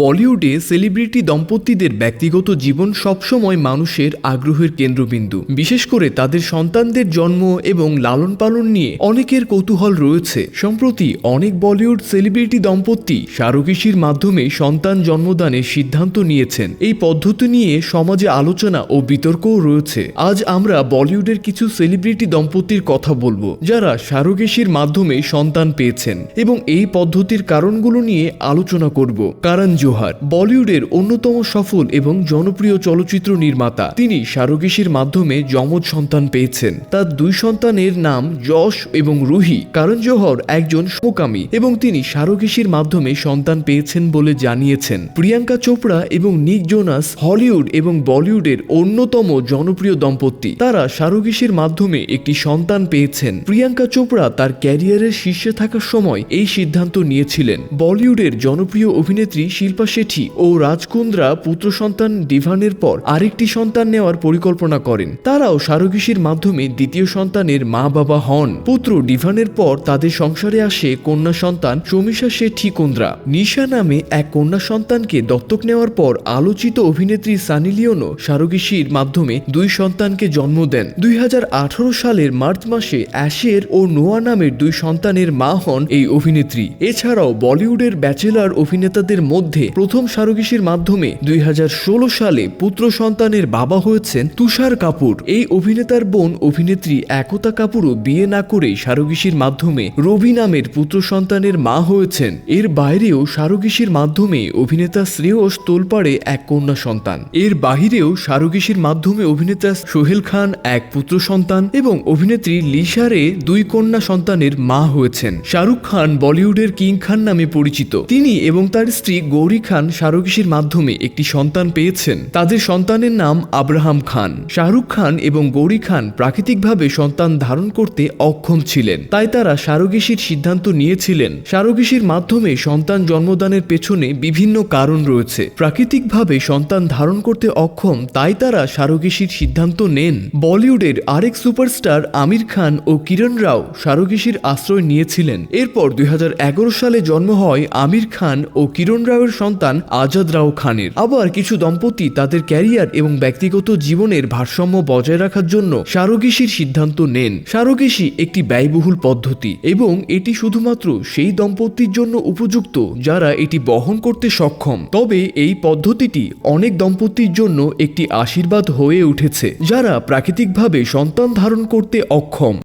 বলিউডে সেলিব্রিটি দম্পতিদের ব্যক্তিগত জীবন সবসময় মানুষের আগ্রহের কেন্দ্রবিন্দু। বিশেষ করে তাদের সন্তানদের জন্ম এবং লালন পালন নিয়ে অনেকের কৌতূহল রয়েছে। সম্প্রতি অনেক বলিউড সেলিব্রিটি দম্পতি সারোগেসির মাধ্যমে সন্তান জন্মদানের সিদ্ধান্ত নিয়েছেন। এই পদ্ধতি নিয়ে সমাজে আলোচনা ও বিতর্কও রয়েছে। আজ আমরা বলিউডের কিছু সেলিব্রিটি দম্পতির কথা বলব, যারা সারোগেসির মাধ্যমে সন্তান পেয়েছেন এবং এই পদ্ধতির কারণগুলো নিয়ে আলোচনা করব। কারণ জোহার, বলিউডের অন্যতম সফল এবং জনপ্রিয় চলচ্চিত্র নির্মাতা। তিনি সারোগেসির মাধ্যমে যমজ সন্তান পেয়েছেন। তার দুই সন্তানের নাম যশ এবং রুহি। কারণ জোহর একজন সমকামী এবং তিনি সারোগেসির মাধ্যমে সন্তান পেয়েছেন বলে জানিয়েছেন। প্রিয়াঙ্কা চোপড়া এবং নিক জোনাস হলিউড এবং বলিউডের অন্যতম জনপ্রিয় দম্পতি। তারা সারোগেসির মাধ্যমে একটি সন্তান পেয়েছেন। প্রিয়াঙ্কা চোপড়া তার ক্যারিয়ারের শীর্ষে থাকার সময় এই সিদ্ধান্ত নিয়েছিলেন। বলিউডের জনপ্রিয় অভিনেত্রী শিল্পা শেঠি ও রাজকুন্দ্রা পুত্র সন্তান ডিভানের পর আরেকটি সন্তান নেওয়ার পরিকল্পনা করেন। তারাও সারোগেসির মাধ্যমে দ্বিতীয় সন্তানের মা বাবা হন। পুত্র ডিভানের পর তাদের সংসারে আসে কন্যা সন্তান চমিষা শেঠি কুন্দ্রা। নিশা নামে এক কন্যা সন্তানকে দত্তক নেওয়ার পর আলোচিত অভিনেত্রী সানি লিওনও সারোগেসির মাধ্যমে দুই সন্তানকে জন্ম দেন। দুই হাজার আঠারো সালের মার্চ মাসে অ্যাশের ও নোয়া নামের দুই সন্তানের মা হন এই অভিনেত্রী। এছাড়াও বলিউডের ব্যাচেলার অভিনেতাদের মধ্যে প্রথম সারোগেসির মাধ্যমে দুই হাজার ষোলো সালে পুত্র সন্তানের বাবা হয়েছেন তুষার কাপুর। এই অভিনেতার বোন অভিনেত্রী একতা কাপুরও বিয়ে না করে সারোগেসির মাধ্যমে রবি নামের পুত্র সন্তানের মা হয়েছেন। এর বাইরেও সারোগেসির মাধ্যমে অভিনেতা শ্রেয়স তোলপাড়ে এক কন্যা সন্তান। এর বাহিরেও সারোগেসির মাধ্যমে অভিনেতা সোহেল খান এক পুত্র সন্তান এবং অভিনেত্রী লিসারে দুই কন্যা সন্তানের মা হয়েছেন। শাহরুখ খান বলিউডের কিং খান নামে পরিচিত। তিনি এবং তার স্ত্রী গৌরী খান সারোগেসির মাধ্যমে একটি সন্তান পেয়েছেন। তাদের সন্তানের নাম আব্রাহাম খান। শাহরুখ খান এবং গৌরী খান প্রাকৃতিকভাবে সন্তান ধারণ করতে অক্ষম ছিলেন। তাই তারা সারোগেসির সিদ্ধান্ত নিয়েছিলেন। সারোগেসির মাধ্যমে সন্তান জন্মদানের পেছনে বিভিন্ন কারণ রয়েছে। প্রাকৃতিকভাবে সন্তান ধারণ করতে অক্ষম, তাই তারা সারোগেসির সিদ্ধান্ত নেন। বলিউডের আরেক সুপারস্টার আমির খান ও কিরণ রাও সারোগেসির আশ্রয় নিয়েছিলেন। এরপর দুই হাজার এগারো সালে জন্ম হয় আমির খান ও কিরণ রাওয়ের সন্তান আজাদ রাও খানের। আবার কিছু দম্পতি তাদের ক্যারিয়ার এবং ব্যক্তিগত জীবনের ভারসাম্য বজায় রাখার জন্য সারোগেসির সিদ্ধান্ত নেন। সারোগেসি একটি ব্যয়বহুল পদ্ধতি এবং এটি শুধুমাত্র সেই দম্পতির জন্য উপযুক্ত যারা এটি বহন করতে সক্ষম। তবে এই পদ্ধতিটি অনেক দম্পতির জন্য একটি আশীর্বাদ হয়ে উঠেছে, যারা প্রাকৃতিকভাবে সন্তান ধারণ করতে অক্ষম।